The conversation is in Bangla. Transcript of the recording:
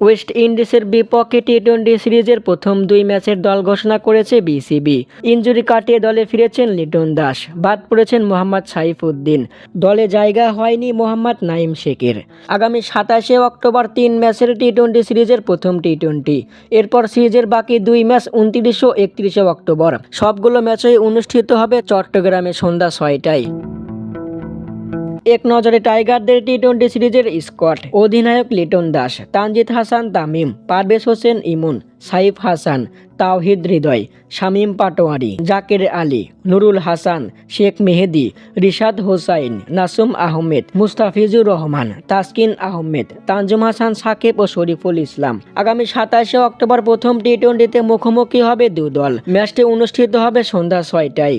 ওয়েস্ট ইন্ডিজের বিপক্ষে টি টোয়েন্টি সিরিজের প্রথম দুই ম্যাচের দল ঘোষণা করেছে বিসিবি। ইঞ্জুরি কাটিয়ে দলে ফিরেছেন লিটন দাস। বাদ পড়েছেন মোহাম্মদ সাইফুদ্দিন দলে জায়গা হয়নি মোহাম্মদ নাইম শেখের। আগামী সাতাশে অক্টোবর তিন ম্যাচের টি টোয়েন্টি সিরিজের প্রথম টি টোয়েন্টি এরপর সিরিজের বাকি দুই ম্যাচ উনত্রিশ ও একত্রিশে অক্টোবর। সবগুলো ম্যাচই অনুষ্ঠিত হবে চট্টগ্রামে সন্ধ্যা ছয়টায়। এক নজরে টাইগারদের টি টোয়েন্টি সিরিজের স্কোয়াড। অধিনায়ক লিটন দাস, তানজিদ হাসান, তামিম, পারভেজ হোসেন ইমন, সাইফ হাসান, তাওহিদ হৃদয়, শামীম পাটোয়ারি, জাকির আলী, নুরুল হাসান, শেখ মেহেদি, রিশাদ হোসাইন, নাসুম আহমেদ, মুস্তাফিজুর রহমান, তাসকিন আহমেদ, তানজুম হাসান, সাকিব ও শরীফুল ইসলাম। আগামী সাতাশে অক্টোবর প্রথম টি টোয়েন্টিতে মুখোমুখি হবে দু দল। ম্যাচটি অনুষ্ঠিত হবে সন্ধ্যা ছয়টায়।